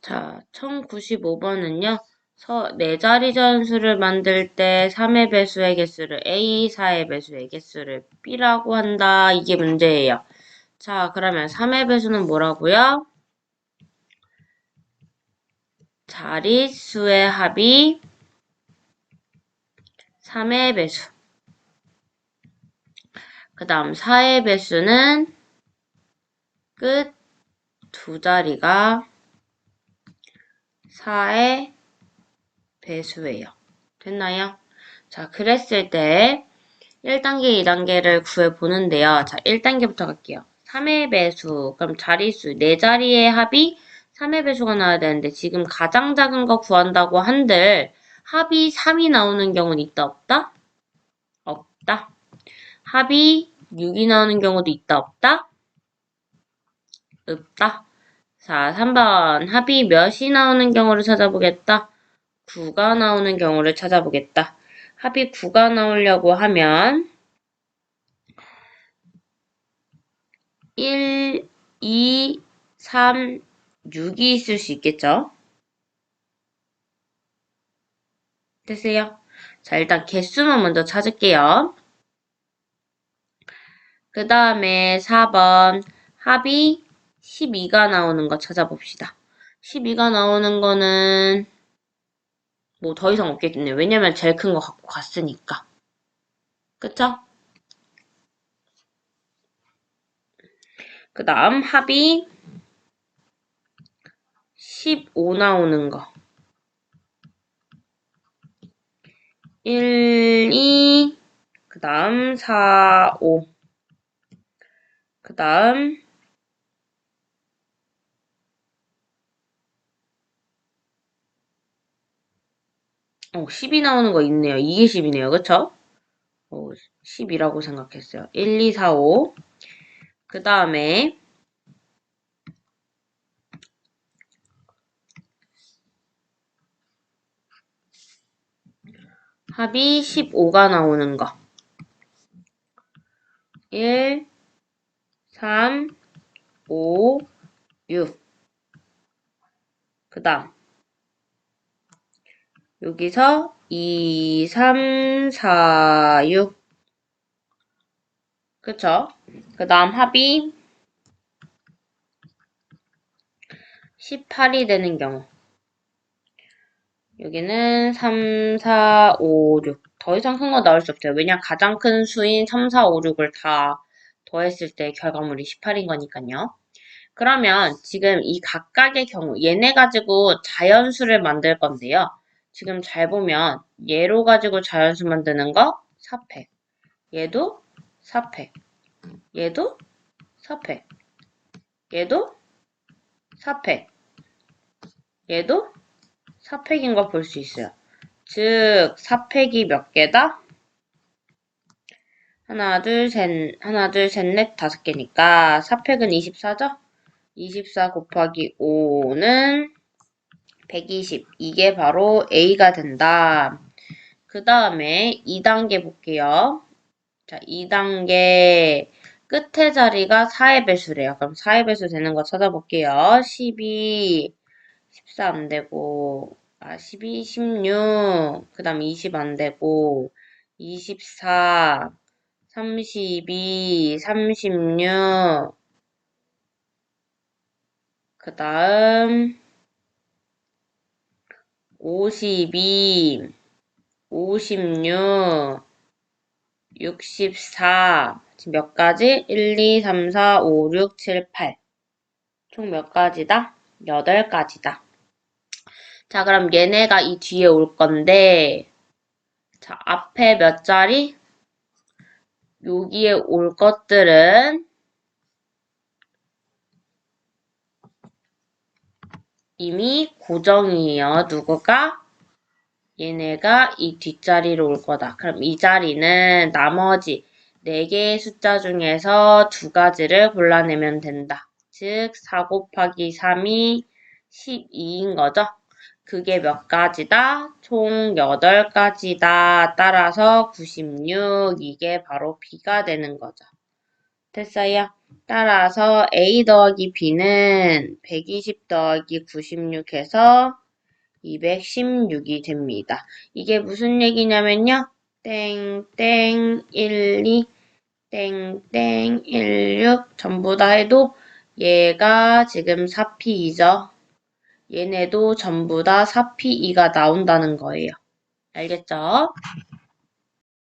자, 1095번은요. 서, 네 자리 전수를 만들 때 3의 배수의 개수를 A, 4의 배수의 개수를 B라고 한다. 이게 문제예요. 자, 그러면 3의 배수는 뭐라고요? 자릿수의 합이 3의 배수. 그 다음 4의 배수는 끝 두 자리가 4의 배수예요. 됐나요? 자, 그랬을 때 1단계, 2단계를 구해보는데요. 자, 1단계부터 갈게요. 3의 배수, 그럼 자릿수, 4자리의 합이 3의 배수가 나와야 되는데 지금 가장 작은 거 구한다고 한들 합이 3이 나오는 경우는 있다, 없다? 없다. 합이 6이 나오는 경우도 있다, 없다? 없다. 자, 3번. 합이 몇이 나오는 경우를 찾아보겠다. 9가 나오는 경우를 찾아보겠다. 합이 9가 나오려고 하면 1, 2, 3, 6이 있을 수 있겠죠? 됐어요? 자, 일단 개수만 먼저 찾을게요. 그 다음에 4번 합이 12가 나오는 거 찾아봅시다. 12가 나오는 거는 뭐 더 이상 없겠네요. 왜냐면 제일 큰 거 갖고 갔으니까. 그쵸? 그 다음 합이 15 나오는 거. 1, 2, 그 다음 4, 5. 그 다음 어, 10이 나오는 거 있네요. 이게 10이네요. 그쵸? 어, 10이라고 생각했어요. 1, 2, 4, 5. 그 다음에 합이 15가 나오는 거. 1, 3, 5, 6. 그 다음 여기서 2, 3, 4, 6. 그쵸? 그 다음 합이 18이 되는 경우. 여기는 3, 4, 5, 6. 더 이상 큰 거 나올 수 없어요. 왜냐 가장 큰 수인 3, 4, 5, 6을 다 더했을 때 결과물이 18인 거니까요. 그러면 지금 이 각각의 경우 얘네 가지고 자연수를 만들 건데요. 지금 잘 보면 얘로 가지고 자연수 만드는 거 4팩. 얘도 4팩. 얘도 4팩. 얘도 4팩. 얘도 4팩인 거 볼 수 있어요. 즉 4팩이 몇 개다? 하나, 둘, 셋, 하나, 둘, 셋, 넷, 다섯 개니까 4팩은 24죠? 24 곱하기 5는 120. 이게 바로 A가 된다. 그 다음에 2단계 볼게요. 자, 2단계 끝에 자리가 4의 배수래요. 그럼 4의 배수 되는 거 찾아볼게요. 12, 14 안 되고, 아, 12, 16, 그 다음 20 안 되고, 24, 32, 36, 그 다음 52, 56, 64, 지금 몇 가지? 1, 2, 3, 4, 5, 6, 7, 8. 총몇 가지다? 8가지다. 자, 그럼 얘네가 이 뒤에 올 건데, 자, 앞에 몇 자리? 여기에 올 것들은 이미 고정이에요. 누구가? 얘네가 이 뒷자리로 올 거다. 그럼 이 자리는 나머지 4개의 숫자 중에서 두 가지를 골라내면 된다. 즉, 4 곱하기 3이 12인 거죠. 그게 몇 가지다? 총 8가지다. 따라서 96, 이게 바로 B가 되는 거죠. 됐어요? 따라서 A 더하기 B는 120 더하기 96 해서 216이 됩니다. 이게 무슨 얘기냐면요. 땡땡 12 땡땡 16 전부 다 해도 얘가 지금 4P2죠. 얘네도 전부 다 4P2가 나온다는 거예요. 알겠죠?